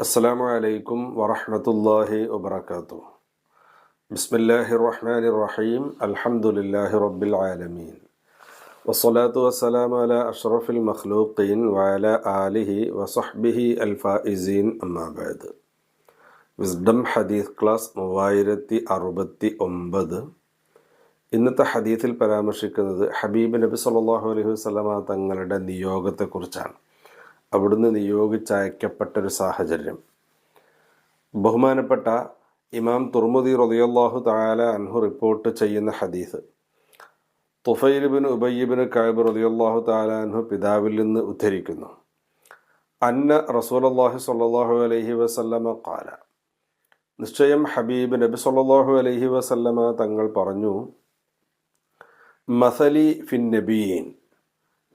السلام عليكم ورحمة الله وبركاته بسم الله الرحمن الرحيم الحمد لله رب العالمين والصلاة والسلام على أشرف المخلوقين وعلى آله وصحبه الفائزين أما بعد wisdom ഹദീസ് class മൂവായിരത്തി അറുപത്തി ഒമ്പത് ഇന്നത്തെ ഹദീത്തിൽ പരാമർശിക്കുന്നത് ഹബീബ് നബി സല്ലാഹു അലൈഹി വസല്ലമ തങ്ങളുടെ നിയോഗത്തെക്കുറിച്ചാണ്. അവിടുന്ന് നിയോഗിച്ചയക്കപ്പെട്ടൊരു സാഹചര്യം. ബഹുമാനപ്പെട്ട ഇമാം തുർമുദി റളിയല്ലാഹു തആല അൻഹു റിപ്പോർട്ട് ചെയ്യുന്ന ഹദീസ്. തുഫൈലിബിൻ ഉബയ്യബിന് കായബ് റളിയല്ലാഹു തആല അൻഹു പിതാവിൽ നിന്ന് ഉദ്ധരിക്കുന്നു. അന്ന റസൂലുള്ളാഹി സ്വല്ലല്ലാഹു അലൈഹി വസല്ലമ കാല നിശ്ചയം ഹബീബ് നബി സല്ലാഹു അലൈഹി വസല്ലമ തങ്ങൾ പറഞ്ഞു മസലി ഫിൻ നബീൻ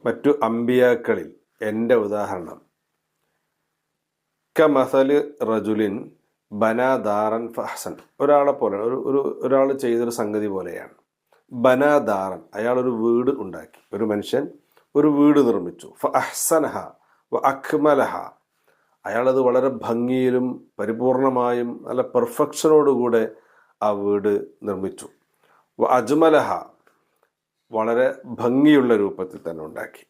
മറ്റു അമ്പിയാക്കളിൽ എന്റെ ഉദാഹരണം. ക മസൽ റജുലിൻ ബനാദാറൻ ഫഹസൻ. ഒരാളെ പോലെ ഒരു ഒരു ഒരാൾ ചെയ്തൊരു സംഗതി പോലെയാണ്. ബനാദാറൻ അയാൾ ഒരു വീട് ഉണ്ടാക്കി. ഒരു മനുഷ്യൻ ഒരു വീട് നിർമ്മിച്ചു. ഫഹസനഹ വ അഖ്മലഹ. അയാളത് വളരെ ഭംഗിയിലും പരിപൂർണമായും നല്ല പെർഫെക്ഷനോടുകൂടെ ആ വീട് നിർമ്മിച്ചു. വ അജ്മലഹ വളരെ ഭംഗിയുള്ള രൂപത്തിൽ തന്നെ ഉണ്ടാക്കി.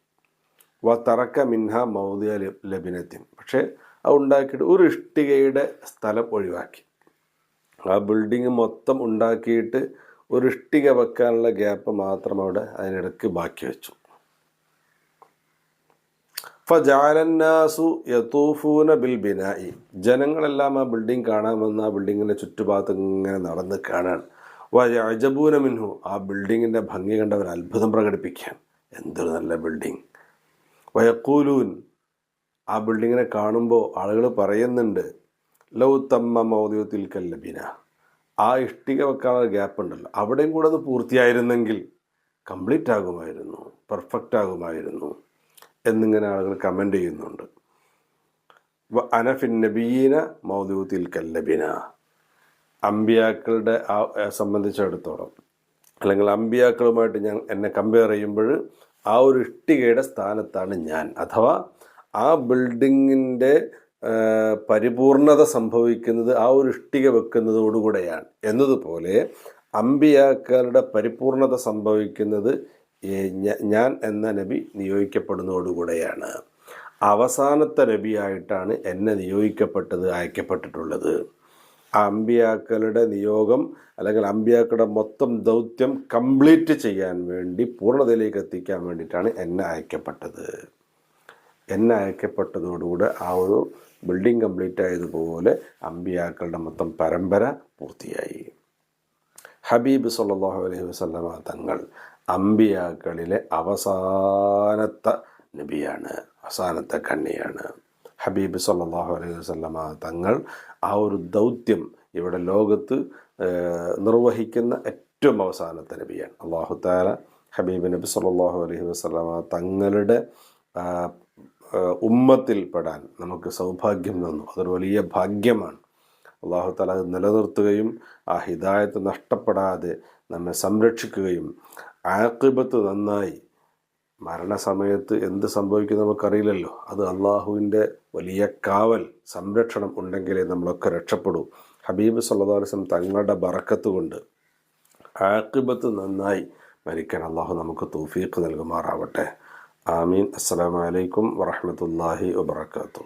വ തറക്ക മിൻഹ മൗദിയ ലബിനത്തിൻ. പക്ഷേ അത് ഉണ്ടാക്കിയിട്ട് ഒരു ഇഷ്ടികയുടെ സ്ഥലം ഒഴിവാക്കി. ആ ബിൽഡിങ് മൊത്തം ഉണ്ടാക്കിയിട്ട് ഒരു ഇഷ്ടിക വെക്കാനുള്ള ഗ്യാപ്പ് മാത്രം അവിടെ അതിനിടയ്ക്ക് ബാക്കി വെച്ചു. ഫജാലന്നാസു യത്തൂഫൂന ബിൽ ബിനായി. ജനങ്ങളെല്ലാം ആ ബിൽഡിംഗ് കാണാൻ വന്ന് ആ ബിൽഡിങ്ങിന്റെ ചുറ്റുഭാഗത്ത് ഇങ്ങനെ നടന്ന് കാണാൻ വജബൂന മിൻഹു. ആ ബിൽഡിങ്ങിന്റെ ഭംഗി കണ്ടവർ അത്ഭുതം പ്രകടിപ്പിക്കാൻ. എന്തൊരു നല്ല ബിൽഡിംഗ് വയക്കൂലൂൻ ആ ബിൽഡിങ്ങിനെ കാണുമ്പോൾ ആളുകൾ പറയുന്നുണ്ട് ലൗ തമ്മ മൗദ്യത്തിൽ കല്ലബിന ആ ഇഷ്ടിക വെക്കാനുള്ള ഗ്യാപ്പ് ഉണ്ടല്ലോ. അവിടെയും കൂടെ അത് പൂർത്തിയായിരുന്നെങ്കിൽ കംപ്ലീറ്റ് ആകുമായിരുന്നു പെർഫെക്റ്റ് ആകുമായിരുന്നു എന്നിങ്ങനെ ആളുകൾ കമന്റ് ചെയ്യുന്നുണ്ട്. അനഫിൻ നബീന മൗദ്യൂത്തിൽ കല്ലബിന അമ്പിയാക്കളുടെ ആ സംബന്ധിച്ചിടത്തോളം. അല്ലെങ്കിൽ അമ്പിയാക്കളുമായിട്ട് ഞാൻ എന്നെ കമ്പയർ ചെയ്യുമ്പോൾ ആ ഒരു ഇഷ്ടികയുടെ സ്ഥാനത്താണ് ഞാൻ. അഥവാ ആ ബിൽഡിങ്ങിന്റെ പരിപൂർണത സംഭവിക്കുന്നത് ആ ഒരു ഇഷ്ടിക വെക്കുന്നതോടുകൂടെയാണ്. എന്നതുപോലെ അമ്പിയാക്കളുടെ പരിപൂർണത സംഭവിക്കുന്നത് ഞാൻ എന്ന നബി നിയോഗിക്കപ്പെടുന്നതോടുകൂടെയാണ്. അവസാനത്തെ നബിയായിട്ടാണ് എന്നെ നിയോഗിക്കപ്പെട്ടത് അയക്കപ്പെട്ടിട്ടുള്ളത്. അമ്പിയാക്കളുടെ നിയോഗം അല്ലെങ്കിൽ അമ്പിയാക്കളുടെ മൊത്തം ദൗത്യം കംപ്ലീറ്റ് ചെയ്യാൻ വേണ്ടി പൂർണതയിലേക്ക് എത്തിക്കാൻ വേണ്ടിയിട്ടാണ് എന്നെ അയക്കപ്പെട്ടത്. എന്നെ അയക്കപ്പെട്ടതോടുകൂടെ ആ ഒരു ബിൽഡിംഗ് കംപ്ലീറ്റ് ആയതുപോലെ അമ്പിയാക്കളുടെ മൊത്തം പരമ്പര പൂർത്തിയായി. ഹബീബ് സല്ലാഹു അലൈഹി വസ്ലമ തങ്ങൾ അമ്പിയാക്കളിലെ അവസാനത്തെ നബിയാണ്. അവസാനത്തെ കണ്ണിയാണ്. ഹബീബ് സല്ലാഹു അലൈഹി വസ്ലമ തങ്ങൾ ആ ഒരു ദൗത്യം ഇവിടെ ലോകത്ത് നിർവഹിക്കുന്ന ഏറ്റവും അവസാനത്തെ നബിയാണ്. അള്ളാഹു താല ഹബീബ് നബി സല്ലാഹു അലൈഹി വസ്ലമ തങ്ങളുടെ ഉമ്മത്തിൽപ്പെടാൻ നമുക്ക് സൗഭാഗ്യം തന്നു. അതൊരു വലിയ ഭാഗ്യമാണ്. അള്ളാഹു താല അത് നിലനിർത്തുകയും ആ ഹിദായത്ത് നഷ്ടപ്പെടാതെ നമ്മെ സംരക്ഷിക്കുകയും ആക്കിബത്ത് നന്നായി മരണസമയത്ത് എന്ത് സംഭവിക്കും നമുക്കറിയില്ലല്ലോ. അത് അള്ളാഹുവിന്റെ വലിയ കാവൽ സംരക്ഷണം ഉണ്ടെങ്കിലേ നമ്മളൊക്കെ രക്ഷപ്പെടൂ. ഹബീബ് സല്ലാസ്ലം തങ്ങളുടെ ബറക്കത്ത് കൊണ്ട് ആക്കിബത്ത് നന്നായി മരിക്കാൻ അള്ളാഹു നമുക്ക് തൗഫീഖ് നൽകുമാറാവട്ടെ. ആമീൻ. അസ്സലാമലൈക്കും വറഹമത്തല്ലാഹി വബർക്കാത്തു